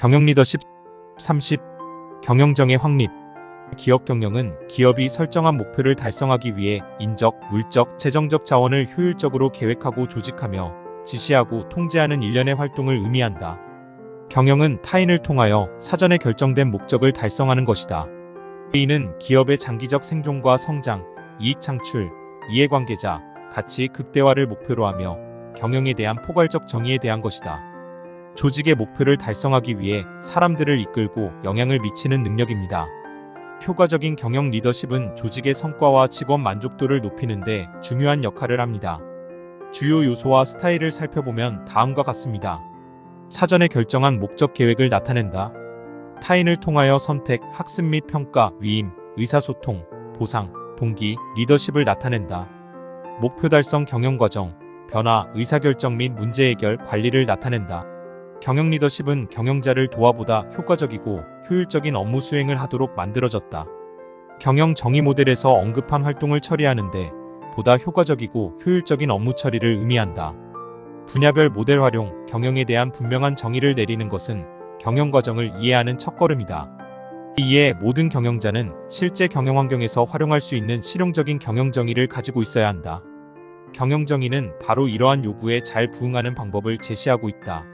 경영 리더십 30. 경영정의 확립 기업 경영은 기업이 설정한 목표를 달성하기 위해 인적, 물적, 재정적 자원을 효율적으로 계획하고 조직하며 지시하고 통제하는 일련의 활동을 의미한다. 경영은 타인을 통하여 사전에 결정된 목적을 달성하는 것이다. 이는 기업의 장기적 생존과 성장, 이익 창출, 이해관계자, 가치 극대화를 목표로 하며 경영에 대한 포괄적 정의에 대한 것이다. 조직의 목표를 달성하기 위해 사람들을 이끌고 영향을 미치는 능력입니다. 효과적인 경영 리더십은 조직의 성과와 직원 만족도를 높이는 데 중요한 역할을 합니다. 주요 요소와 스타일을 살펴보면 다음과 같습니다. 사전에 결정한 목적 계획을 나타낸다. 타인을 통하여 선택, 학습 및 평가, 위임, 의사소통, 보상, 동기, 리더십을 나타낸다. 목표 달성 경영 과정, 변화, 의사결정 및 문제 해결, 관리를 나타낸다. 경영 리더십은 경영자를 도와보다 효과적이고 효율적인 업무 수행을 하도록 만들어졌다. 경영 정의 모델에서 언급한 활동을 처리하는데 보다 효과적이고 효율적인 업무 처리를 의미한다. 분야별 모델 활용, 경영에 대한 분명한 정의를 내리는 것은 경영 과정을 이해하는 첫걸음이다. 이에 모든 경영자는 실제 경영 환경에서 활용할 수 있는 실용적인 경영 정의를 가지고 있어야 한다. 경영 정의는 바로 이러한 요구에 잘 부응하는 방법을 제시하고 있다.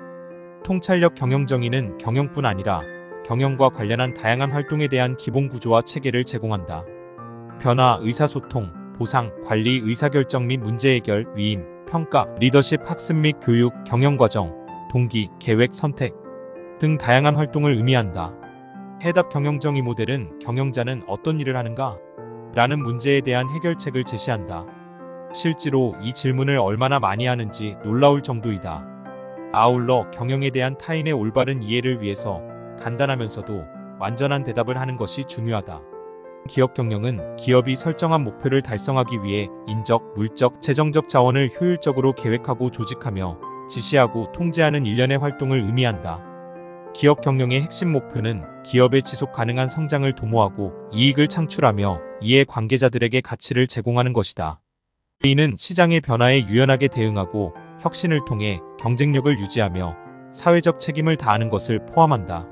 통찰력 경영 정의는 경영뿐 아니라 경영과 관련한 다양한 활동에 대한 기본 구조와 체계를 제공한다. 변화, 의사소통, 보상, 관리, 의사결정 및 문제 해결, 위임, 평가, 리더십, 학습 및 교육, 경영 과정, 동기, 계획, 선택 등 다양한 활동을 의미한다. 해답 경영 정의 모델은 경영자는 어떤 일을 하는가? 라는 문제에 대한 해결책을 제시한다. 실제로 이 질문을 얼마나 많이 하는지 놀라울 정도이다. 아울러 경영에 대한 타인의 올바른 이해를 위해서 간단하면서도 완전한 대답을 하는 것이 중요하다. 기업 경영은 기업이 설정한 목표를 달성하기 위해 인적, 물적, 재정적 자원을 효율적으로 계획하고 조직하며 지시하고 통제하는 일련의 활동을 의미한다. 기업 경영의 핵심 목표는 기업의 지속 가능한 성장을 도모하고 이익을 창출하며 이해 관계자들에게 가치를 제공하는 것이다. 이는 시장의 변화에 유연하게 대응하고 혁신을 통해 경쟁력을 유지하며 사회적 책임을 다하는 것을 포함한다.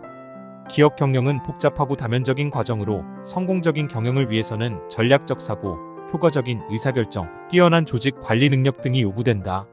기업 경영은 복잡하고 다면적인 과정으로 성공적인 경영을 위해서는 전략적 사고, 효과적인 의사결정, 뛰어난 조직 관리 능력 등이 요구된다.